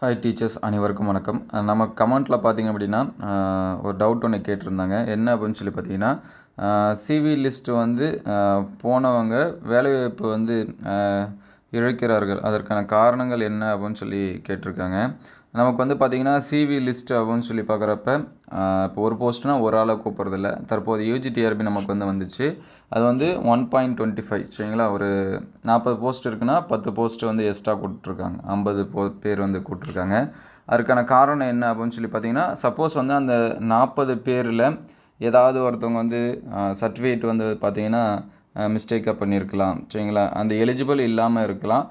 Hi teachers அனைவருக்கும் வணக்கம். நம்ம கமெண்ட்டில் பார்த்தீங்க அப்படின்னா ஒரு டவுட் ஒன்று கேட்டிருந்தாங்க. என்ன அப்படின்னு சொல்லி பார்த்தீங்கன்னா சிவி லிஸ்ட் வந்து போனவங்க வேலைவாய்ப்பு வந்து இழக்கிறார்கள். அதற்கான காரணங்கள் என்ன அப்படின்னு சொல்லி கேட்டிருக்காங்க. நமக்கு வந்து பார்த்திங்கன்னா சிவி லிஸ்ட் அப்படின்னு சொல்லி பார்க்குறப்ப இப்போ ஒரு போஸ்ட்னால் ஒரு ஆளை கூப்பிட்றதில்ல. தற்போது யூஜிடிஆர்பி நமக்கு வந்து வந்துச்சு. அது வந்து ஒன் பாயிண்ட் டுவெண்ட்டி ஃபைவ் சரிங்களா? ஒரு நாற்பது போஸ்ட் இருக்குன்னா பத்து போஸ்ட் வந்து எக்ஸ்ட்ரா கூப்பிட்ருக்காங்க ஐம்பது போ பேர் வந்து கூப்பிட்ருக்காங்க அதுக்கான காரணம் என்ன அப்படின்னு சொல்லி பார்த்தீங்கன்னா சப்போஸ் வந்து அந்த நாற்பது பேரில் ஏதாவது ஒருத்தவங்க வந்து சர்டிஃபிகேட் வந்து பார்த்தீங்கன்னா மிஸ்டேக்காக பண்ணியிருக்கலாம் சரிங்களா? அந்த எலிஜிபிள் இல்லாமல் இருக்கலாம்.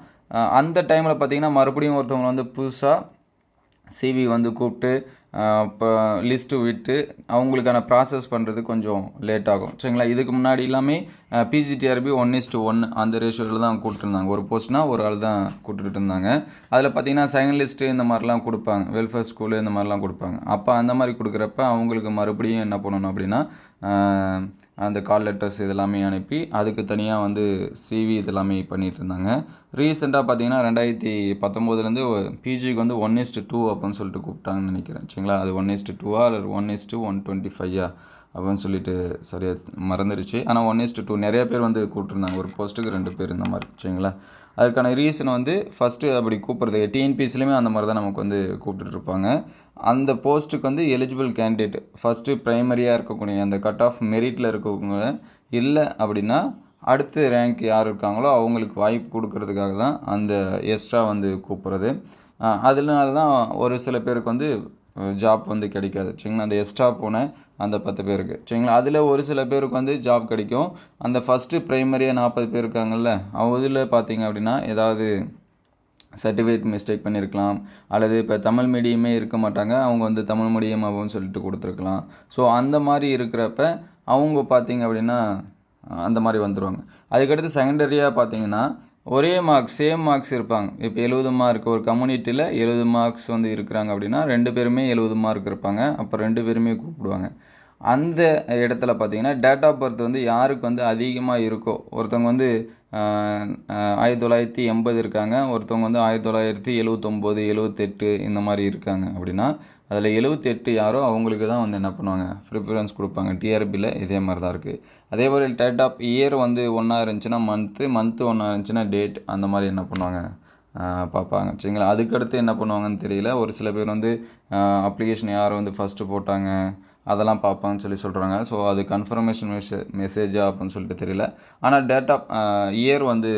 அந்த டைமில் பார்த்தீங்கன்னா மறுபடியும் ஒருத்தவங்க வந்து புதுசாக சிவி வந்து கூப்பிட்டு இப்போ லிஸ்ட்டு விட்டு அவங்களுக்கான ப்ராசஸ் பண்ணுறது கொஞ்சம் லேட் ஆகும். சரிங்களா? இதுக்கு முன்னாடி எல்லாமே PGTRB one is to one அந்த ரேஷியோவில் தான் கூப்பிட்டுருந்தாங்க. ஒரு போஸ்ட்னால் ஒரு ஆள் தான் கூப்பிட்டுட்டு இருந்தாங்க. அதில் பார்த்தீங்கன்னா செகண்ட் லிஸ்ட்டு இந்த மாதிரிலாம் கொடுப்பாங்க. வெல்ஃபேர் ஸ்கூலு இந்த மாதிரிலாம் கொடுப்பாங்க. அப்போ அந்த மாதிரி கொடுக்குறப்ப அவங்களுக்கு மறுபடியும் என்ன பண்ணணும் அப்படின்னா அந்த கால் லெட்டர்ஸ் இதெல்லாமே அனுப்பி அதுக்கு தனியாக வந்து சிவி இதெல்லாமே பண்ணிகிட்டு இருந்தாங்க. ரீசெண்டாக பார்த்தீங்கன்னா ரெண்டாயிரத்தி பத்தொம்போதுலேருந்து பிஜிக்கு வந்து ஒன் இஸ்ட்டு டூ அப்படின்னு சொல்லிட்டு கூப்பிட்டாங்கன்னு நினைக்கிறேன். சரிங்களா? அது ஒன் இஸ்ட் டூவா இல்லை ஒன் இஸ்ட்டு ஒன் டுவெண்ட்டி ஃபைவா அப்படின்னு சொல்லிட்டு சரியாக மறந்துடுச்சு ஆனால் ஒன் இஸ்ட்டு டூ நிறைய பேர் வந்து கூப்பிட்ருந்தாங்க ஒரு போஸ்ட்டுக்கு ரெண்டு பேர் இந்த மாதிரி. சரிங்களா? அதுக்கான ரீசன் வந்து ஃபஸ்ட்டு அப்படி கூப்பிட்றது. டிஎன்பிஎஸ்லேயுமே அந்த மாதிரி தான் நமக்கு வந்து கூப்பிட்டுட்ருப்பாங்க. அந்த போஸ்ட்டுக்கு வந்து எலிஜிபிள் கேண்டிடேட் ஃபஸ்ட்டு ப்ரைமரியாக இருக்கக்கூடிய அந்த கட் ஆஃப் மெரிட்டில் இருக்கவங்க இல்லை அப்படின்னா அடுத்து ரேங்க் யார் இருக்காங்களோ அவங்களுக்கு வாய்ப்பு கொடுக்கறதுக்காக தான் அந்த எக்ஸ்ட்ரா வந்து கூப்பிட்றது. அதனால தான் ஒரு சில பேருக்கு வந்து ஜாப் வந்து கிடைக்காது. சரிங்களா? அந்த எக்ஸ்ட்ரா போன அந்த பத்து பேருக்கு. சரிங்களா? அதில் ஒரு சில பேருக்கு வந்து ஜாப் கிடைக்கும். அந்த ஃபஸ்ட்டு ப்ரைமரியாக நாற்பது பேர் இருக்காங்கல்ல அதில் பார்த்தீங்க அப்படின்னா ஏதாவது சர்டிஃபிகேட் மிஸ்டேக் பண்ணியிருக்கலாம் அல்லது இப்போ தமிழ் மீடியமே இருக்க மாட்டாங்க. அவங்க வந்து தமிழ் மீடியமாகவும் சொல்லிட்டு கொடுத்துருக்கலாம். ஸோ அந்த மாதிரி இருக்கிறப்ப அவங்க பார்த்தீங்க அப்படின்னா அந்த மாதிரி வந்துடுவாங்க அதுக்கடுத்து செகண்டரியாக பார்த்தீங்கன்னா ஒரே மார்க்ஸ் சேம் மார்க்ஸ் இருப்பாங்க. இப்போ எழுபது மார்க் ஒரு கம்யூனிட்டியில் எழுபது மார்க்ஸ் வந்து இருக்கிறாங்க அப்படின்னா ரெண்டு பேருமே எழுபது மார்க் இருப்பாங்க. அப்போ ரெண்டு பேருமே கூப்பிடுவாங்க. அந்த இடத்துல பார்த்தீங்கன்னா டேட் ஆஃப் பர்த் வந்து யாருக்கு வந்து அதிகமாக இருக்கோ? ஒருத்தவங்க வந்து ஆயிரத்தி தொள்ளாயிரத்தி எண்பது இருக்காங்க. ஒருத்தவங்க வந்து ஆயிரத்தி தொள்ளாயிரத்தி எழுவத்தொம்போது எழுவத்தெட்டு இந்த மாதிரி இருக்காங்க அப்படின்னா அதில் எழுவத்தெட்டு யாரோ அவங்களுக்கு தான் வந்து என்ன பண்ணுவாங்க? ப்ரிஃபரன்ஸ் கொடுப்பாங்க. டிஆர்பியில் இதே மாதிரி தான் இருக்குது அதே மாதிரி டேட் ஆஃப் இயர் வந்து ஒன்றா இருந்துச்சுன்னா மந்த்து மந்த்து ஒன்றா இருந்துச்சுன்னா டேட் அந்த மாதிரி என்ன பண்ணுவாங்க? பார்ப்பாங்க. சரிங்களா? அதுக்கடுத்து என்ன பண்ணுவாங்கன்னு தெரியல. ஒரு சில பேர் வந்து அப்ளிகேஷன் யார் வந்து ஃபஸ்ட்டு போட்டாங்க? அதெல்லாம் பார்ப்பாங்கன்னு சொல்லி சொல்கிறாங்க ஸோ அது கன்ஃபர்மேஷன் மெசே மெசேஜா அப்படின்னு சொல்லிட்டு தெரியல. ஆனால் டேட் ஆஃப் இயர் வந்து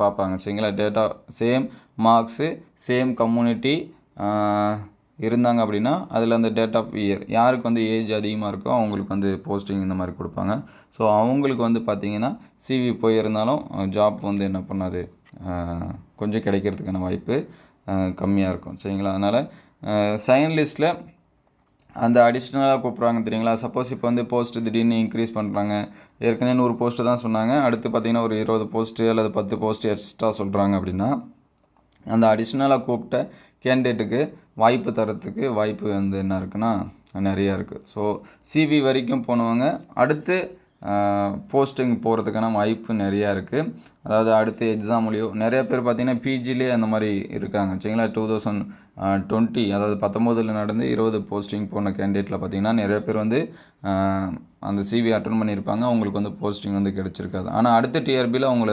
பார்ப்பாங்க. சரிங்களா? Data same marks same community இருந்தாங்க அப்படின்னா அதில் அந்த டேட் ஆஃப் இயர் யாருக்கு வந்து ஏஜ் அதிகமாக இருக்கோ அவங்களுக்கு வந்து போஸ்டிங் இந்த மாதிரி கொடுப்பாங்க. ஸோ அவங்களுக்கு வந்து பார்த்திங்கன்னா சிவி போயிருந்தாலும் ஜாப் வந்து என்ன பண்ணாது. கொஞ்சம் கிடைக்கிறதுக்கான வாய்ப்பு கம்மியாக இருக்கும். சரிங்களா? அதனால் சைன் லிஸ்ட்டில் அந்த அடிஷ்னலாக கூப்பிட்றாங்க தெரியுங்களா? சப்போஸ் இப்போ வந்து போஸ்ட் திடீர்னு இன்க்ரீஸ் பண்ணுறாங்க ஏற்கனவே நூறு போஸ்ட்டு தான் சொன்னாங்க. அடுத்து பார்த்திங்கன்னா ஒரு இருபது போஸ்ட்டு அல்லது பத்து போஸ்ட் எக்ஸ்ட்ரா சொல்கிறாங்க அப்படின்னா அந்த அடிஷ்னலாக கூப்பிட்ட கேண்டிடேட்டுக்கு வாய்ப்பு தரத்துக்கு வாய்ப்பு வந்து என்ன இருக்குன்னா நிறையா இருக்குது ஸோ சிவி வரைக்கும் போனவங்க அடுத்து போஸ்டிங் போகிறதுக்கான வாய்ப்பு நிறையா இருக்குது அதாவது அடுத்து எக்ஸாம்லேயோ நிறைய பேர் பார்த்திங்கன்னா பிஜிலே அந்த மாதிரி இருக்காங்க. சரிங்களா? டூ தௌசண்ட் டுவெண்ட்டி அதாவது பத்தொம்போதில் நடந்து இருபது போஸ்டிங் போன கேண்டிடேட்டில் பார்த்தீங்கன்னா நிறைய பேர் வந்து அந்த சிவி அட்டன் பண்ணியிருப்பாங்க. அவங்களுக்கு வந்து போஸ்டிங் வந்து கிடச்சிருக்காது. ஆனால் அடுத்த டிஆர்பியில் அவங்கள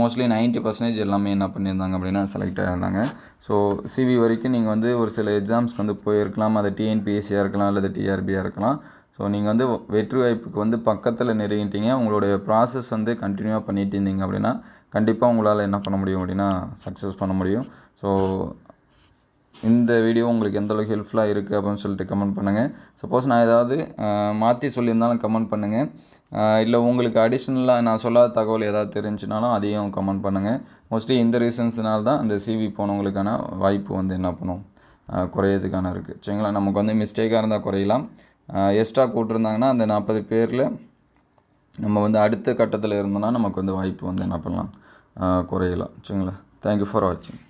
மோஸ்ட்லி 90% பர்சன்டேஜ் எல்லாமே என்ன பண்ணியிருந்தாங்க அப்படின்னா செலக்ட் ஆகிருந்தாங்க ஸோ சிவி வரைக்கும் நீங்கள் வந்து ஒரு சில எக்ஸாம்ஸ்க்கு வந்து போயிருக்கலாம். அது டிஎன்பிஎஸ்சியாக இருக்கலாம் அல்லது டிஆர்பியாக இருக்கலாம். ஸோ நீங்கள் வந்து வெற்றி வாய்ப்புக்கு வந்து பக்கத்தில் நெருங்கிட்டீங்க. உங்களுடைய ப்ராசஸ் வந்து கண்டினியூவாக பண்ணிட்டு இருந்தீங்க அப்படின்னா கண்டிப்பாக உங்களால் என்ன பண்ண முடியும் அப்படின்னா சக்ஸஸ் பண்ண முடியும். ஸோ இந்த வீடியோ உங்களுக்கு எந்த அளவுக்கு ஹெல்ப்ஃபுல்லாக இருக்குது அப்படின்னு சொல்லிட்டு கமெண்ட் பண்ணுங்கள் சப்போஸ் நான் ஏதாவது மாற்றி சொல்லியிருந்தாலும் கமெண்ட் பண்ணுங்கள் இல்லை உங்களுக்கு அடிஷ்னலாக நான் சொல்லாத தகவல் ஏதாவது தெரிஞ்சுனாலும் அதையும் கமெண்ட் பண்ணுங்கள் மோஸ்ட்லி இந்த ரீசன்ஸ்னால தான் அந்த சிவி போனவங்களுக்கான வாய்ப்பு வந்து என்ன பண்ணும்? குறையிறதுக்கான இருக்குது சரிங்களா? நமக்கு வந்து மிஸ்டேக்காக இருந்தால் குறையலாம். எக்ஸ்ட்ரா கூட்டிருந்தாங்கன்னா அந்த நாற்பது பேரில் நம்ம வந்து அடுத்த கட்டத்தில் இருந்தோன்னா நமக்கு வந்து வாய்ப்பு வந்து என்ன பண்ணலாம்? குறையலாம். சரிங்களா? தேங்க்யூ ஃபார் வாட்சிங்